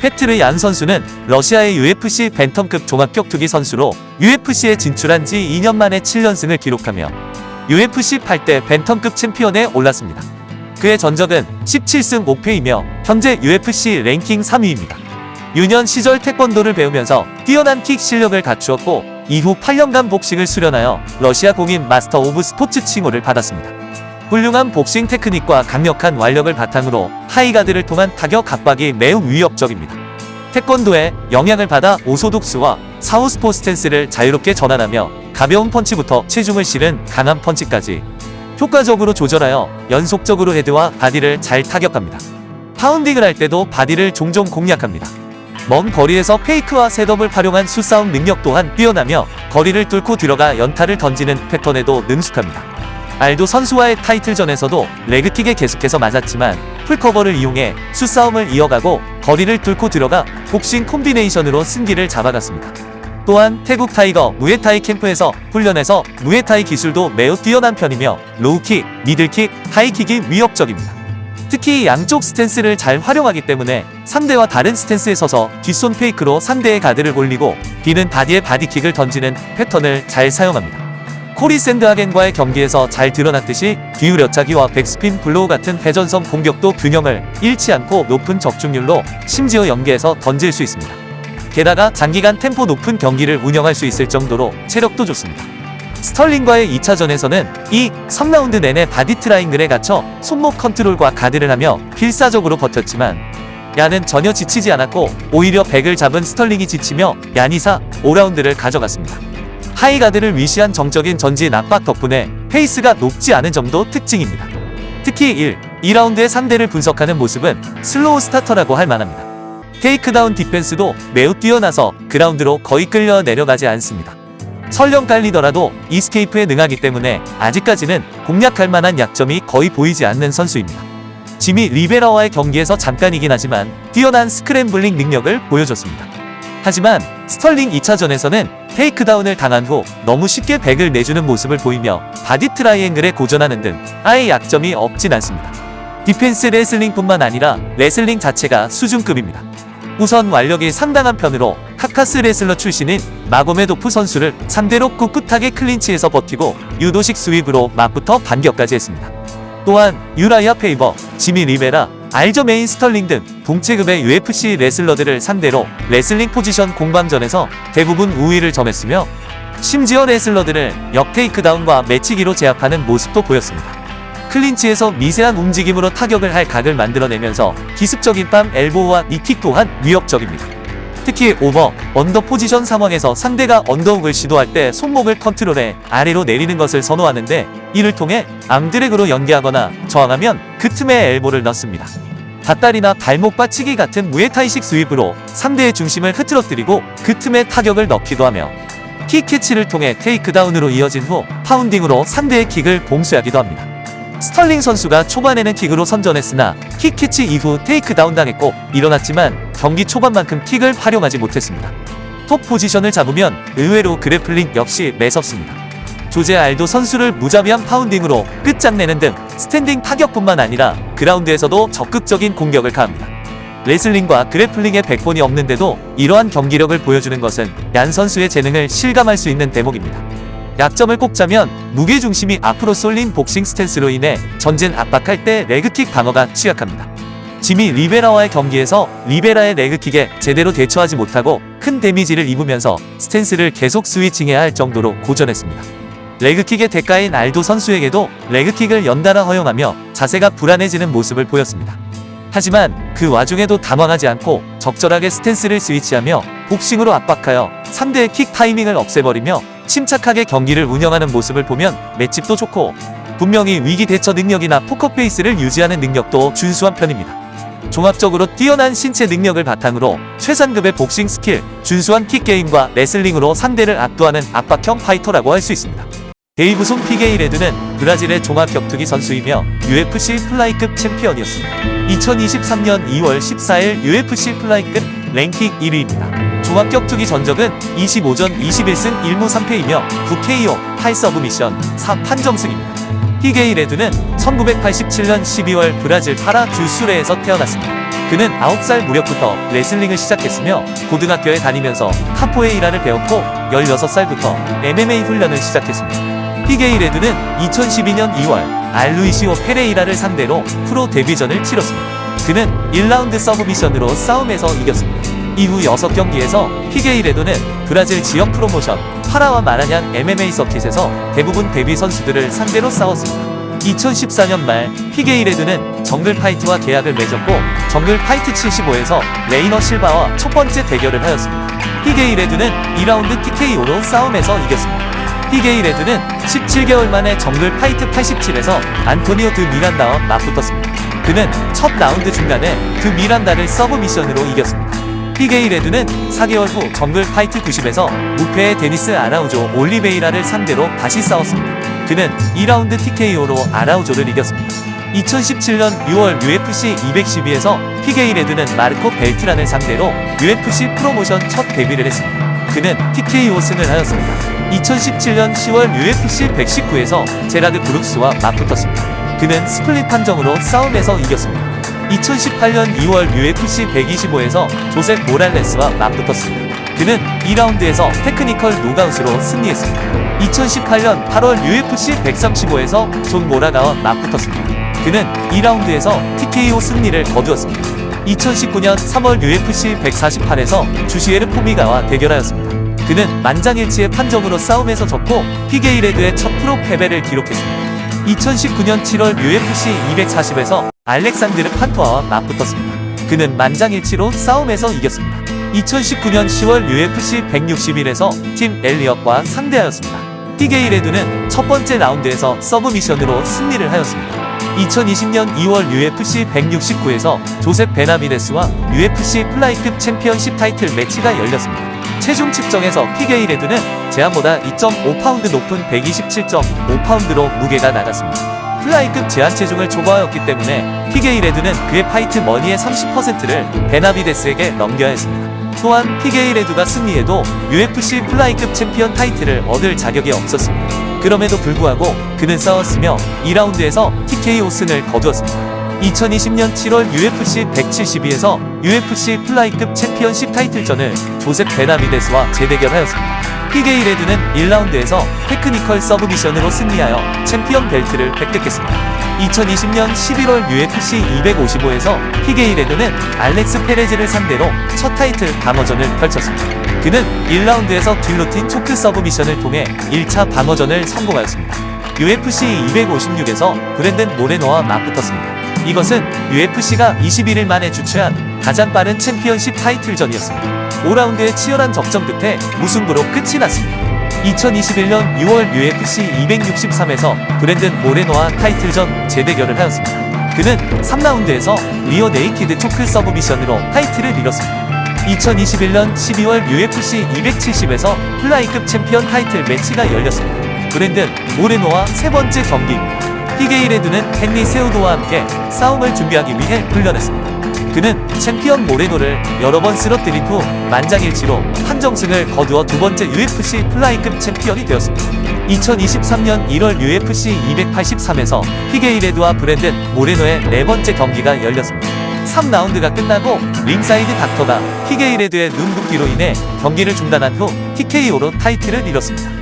페트르 얀 선수는 러시아의 UFC 벤텀급 종합격 투기 선수로 UFC에 진출한 지 2년 만에 7연승을 기록하며 UFC 8대 벤텀급 챔피언에 올랐습니다. 그의 전적은 17승 5패이며 현재 UFC 랭킹 3위입니다. 유년 시절 태권도를 배우면서 뛰어난 킥 실력을 갖추었고 이후 8년간 복싱을 수련하여 러시아 공인 마스터 오브 스포츠 칭호를 받았습니다. 훌륭한 복싱 테크닉과 강력한 완력을 바탕으로 하이가드를 통한 타격 각박이 매우 위협적입니다. 태권도에 영향을 받아 오소독스와 사우스포 스탠스를 자유롭게 전환하며 가벼운 펀치부터 체중을 실은 강한 펀치까지 효과적으로 조절하여 연속적으로 헤드와 바디를 잘 타격합니다. 파운딩을 할 때도 바디를 종종 공략합니다. 먼 거리에서 페이크와 셋업을 활용한 수싸움 능력 또한 뛰어나며 거리를 뚫고 들어가 연타를 던지는 패턴에도 능숙합니다. 알도 선수와의 타이틀전에서도 레그킥에 계속해서 맞았지만 풀커버를 이용해 수싸움을 이어가고 거리를 뚫고 들어가 복싱 콤비네이션으로 승기를 잡아갔습니다. 또한 태국 타이거 무에타이 캠프에서 훈련해서 무에타이 기술도 매우 뛰어난 편이며 로우킥, 미들킥, 하이킥이 위협적입니다. 특히 양쪽 스탠스를 잘 활용하기 때문에 상대와 다른 스탠스에 서서 뒷손 페이크로 상대의 가드를 올리고 비는 바디에 바디킥을 던지는 패턴을 잘 사용합니다. 코리 샌드하겐과의 경기에서 잘 드러났듯이 기울여차기와 백스핀 블로우 같은 회전성 공격도 균형을 잃지 않고 높은 적중률로 심지어 연계해서 던질 수 있습니다. 게다가 장기간 템포 높은 경기를 운영할 수 있을 정도로 체력도 좋습니다. 스털링과의 2차전에서는 이 3라운드 내내 바디 트라잉글에 갇혀 손목 컨트롤과 가드를 하며 필사적으로 버텼지만 야는 전혀 지치지 않았고 오히려 백을 잡은 스털링이 지치며 야니사 5라운드를 가져갔습니다. 하이가드를 위시한 정적인 전진 압박 덕분에 페이스가 높지 않은 점도 특징입니다. 특히 1, 2라운드의 상대를 분석하는 모습은 슬로우 스타터라고 할 만합니다. 테이크다운 디펜스도 매우 뛰어나서 그라운드로 거의 끌려 내려가지 않습니다. 설령 깔리더라도 이스케이프에 능하기 때문에 아직까지는 공략할 만한 약점이 거의 보이지 않는 선수입니다. 지미 리베라와의 경기에서 잠깐이긴 하지만 뛰어난 스크램블링 능력을 보여줬습니다. 하지만 스털링 2차전에서는 테이크다운을 당한 후 너무 쉽게 백을 내주는 모습을 보이며 바디 트라이앵글에 고전하는 등 아예 약점이 없진 않습니다. 디펜스 레슬링뿐만 아니라 레슬링 자체가 수준급입니다. 우선 완력이 상당한 편으로 카카스 레슬러 출신인 마고메도프 선수를 상대로 꿋꿋하게 클린치에서 버티고 유도식 스윕으로 맞부터 반격까지 했습니다. 또한 유라이아 페이버, 지미 리베라, 알저 메인 스털링 등 동체급의 UFC 레슬러들을 상대로 레슬링 포지션 공방전에서 대부분 우위를 점했으며 심지어 레슬러들을 역테이크다운과 매치기로 제압하는 모습도 보였습니다. 클린치에서 미세한 움직임으로 타격을 할 각을 만들어내면서 기습적인 빰 엘보우와 니킥 또한 위협적입니다. 특히 오버, 언더 포지션 상황에서 상대가 언더훅을 시도할 때 손목을 컨트롤해 아래로 내리는 것을 선호하는데 이를 통해 암드랙으로 연계하거나 저항하면 그 틈에 엘보를 넣습니다. 밧다리나 발목 받치기 같은 무에타이식 스윕으로 상대의 중심을 흐트러뜨리고 그 틈에 타격을 넣기도 하며 킥 캐치를 통해 테이크다운으로 이어진 후 파운딩으로 상대의 킥을 봉쇄하기도 합니다. 스털링 선수가 초반에는 킥으로 선전했으나 킥 캐치 이후 테이크다운 당했고 일어났지만 경기 초반만큼 킥을 활용하지 못했습니다. 톱 포지션을 잡으면 의외로 그래플링 역시 매섭습니다. 조제 알도 선수를 무자비한 파운딩으로 끝장내는 등 스탠딩 타격뿐만 아니라 그라운드에서도 적극적인 공격을 가합니다. 레슬링과 그래플링의 백본이 없는데도 이러한 경기력을 보여주는 것은 얀 선수의 재능을 실감할 수 있는 대목입니다. 약점을 꼽자면 무게중심이 앞으로 쏠린 복싱 스탠스로 인해 전진 압박할 때 레그킥 방어가 취약합니다. 지미 리베라와의 경기에서 리베라의 레그킥에 제대로 대처하지 못하고 큰 데미지를 입으면서 스탠스를 계속 스위칭해야 할 정도로 고전했습니다. 레그킥의 대가인 알도 선수에게도 레그킥을 연달아 허용하며 자세가 불안해지는 모습을 보였습니다. 하지만 그 와중에도 당황하지 않고 적절하게 스탠스를 스위치하며 복싱으로 압박하여 상대의 킥 타이밍을 없애버리며 침착하게 경기를 운영하는 모습을 보면 맷집도 좋고 분명히 위기 대처 능력이나 포커페이스를 유지하는 능력도 준수한 편입니다. 종합적으로 뛰어난 신체 능력을 바탕으로 최상급의 복싱 스킬, 준수한 킥게임과 레슬링으로 상대를 압도하는 압박형 파이터라고 할 수 있습니다. 데이브손 피게이레드는 브라질의 종합격투기 선수이며 UFC 플라이급 챔피언이었습니다. 2023년 2월 14일 UFC 플라이급 랭킹 1위입니다. 종합격투기 전적은 25전 21승 1무 3패이며 9KO, 8서브미션, 4판정승입니다. 피게이레드는 1987년 12월 브라질 파라 주수레에서 태어났습니다. 그는 9살 무렵부터 레슬링을 시작했으며 고등학교에 다니면서 카포에이라를 배웠고 16살부터 MMA 훈련을 시작했습니다. 피게이레드는 2012년 2월 알루이시오 페레이라를 상대로 프로 데뷔전을 치렀습니다. 그는 1라운드 서브미션으로 싸움에서 이겼습니다. 이후 6경기에서 피게이레도는 브라질 지역 프로모션 파라와 마라냥 MMA 서킷에서 대부분 데뷔 선수들을 상대로 싸웠습니다. 2014년 말 피게이레드는 정글 파이트와 계약을 맺었고 정글 파이트 75에서 레이너 실바와 첫 번째 대결을 하였습니다. 피게이레드는 2라운드 TKO로 싸움에서 이겼습니다. 피게이레드는 17개월 만에 정글 파이트 87에서 안토니오 드 미란다와 맞붙었습니다. 그는 첫 라운드 중간에 드 미란다를 서브 미션으로 이겼습니다. 피게이레드는 4개월 후 정글 파이트 90에서 무패의 데니스 아라우조 올리베이라를 상대로 다시 싸웠습니다. 그는 2라운드 TKO로 아라우조를 이겼습니다. 2017년 6월 UFC 212에서 피게이레드는 마르코 벨트란을 상대로 UFC 프로모션 첫 데뷔를 했습니다. 그는 TKO 승을 하였습니다. 2017년 10월 UFC 119에서 제라드 브룩스와 맞붙었습니다. 그는 스플릿 판정으로 싸움에서 이겼습니다. 2018년 2월 UFC 125에서 조셉 모랄레스와 맞붙었습니다. 그는 2라운드에서 테크니컬 노가웃으로 승리했습니다. 2018년 8월 UFC 135에서 존 모라가와 맞붙었습니다. 그는 2라운드에서 TKO 승리를 거두었습니다. 2019년 3월 UFC 148에서 주시에르 포미가와 대결하였습니다. 그는 만장일치의 판정으로 싸움에서 졌고 피게이레드의 첫 프로 패배를 기록했습니다. 2019년 7월 UFC 240에서 알렉산드르 판토아와 맞붙었습니다. 그는 만장일치로 싸움에서 이겼습니다. 2019년 10월 UFC 161에서 팀 엘리엇과 상대하였습니다. 피게이 레드는 첫 번째 라운드에서 서브미션으로 승리를 하였습니다. 2020년 2월 UFC 169에서 조셉 베나비데스와 UFC 플라이급 챔피언십 타이틀 매치가 열렸습니다. 체중 측정에서 피게이 레드는 제한보다 2.5파운드 높은 127.5파운드로 무게가 나갔습니다. 플라이급 제한 체중을 초과하였기 때문에 피게이레드는 그의 파이트 머니의 30%를 베나비데스에게 넘겨야 했습니다. 또한 피게이레드가 승리해도 UFC 플라이급 챔피언 타이틀을 얻을 자격이 없었습니다. 그럼에도 불구하고 그는 싸웠으며 2라운드에서 TKO 승을 거두었습니다. 2020년 7월 UFC 172에서 UFC 플라이급 챔피언십 타이틀전을 조셉 베나비데스와 재대결하였습니다. 피게이레드는 1라운드에서 테크니컬 서브미션으로 승리하여 챔피언 벨트를 획득했습니다. 2020년 11월 UFC 255에서 피게이레드는 알렉스 페레즈를 상대로 첫 타이틀 방어전을 펼쳤습니다. 그는 1라운드에서 딜로틴 초크 서브미션을 통해 1차 방어전을 성공하였습니다. UFC 256에서 브랜든 모레노와 맞붙었습니다. 이것은 UFC가 21일 만에 주최한 가장 빠른 챔피언십 타이틀전이었습니다. 5라운드의 치열한 접전 끝에 무승부로 끝이 났습니다. 2021년 6월 UFC 263에서 브랜든 모레노와 타이틀전 재대결을 하였습니다. 그는 3라운드에서 리오 네이키드 초크 서브미션으로 타이틀을 잃었습니다. 2021년 12월 UFC 270에서 플라이급 챔피언 타이틀 매치가 열렸습니다. 브랜든 모레노와 세 번째 경기입니다. 피게이레드는 헨리 세우도와 함께 싸움을 준비하기 위해 훈련했습니다. 그는 챔피언 모레노를 여러 번 쓰러뜨린 후 만장일치로 한정승을 거두어 두 번째 UFC 플라이급 챔피언이 되었습니다. 2023년 1월 UFC 283에서 피게이레드와 브랜든 모레노의 네 번째 경기가 열렸습니다. 3라운드가 끝나고 링사이드 닥터가 피게이레드의 눈 붓기로 인해 경기를 중단한 후 TKO로 타이틀을 잃었습니다.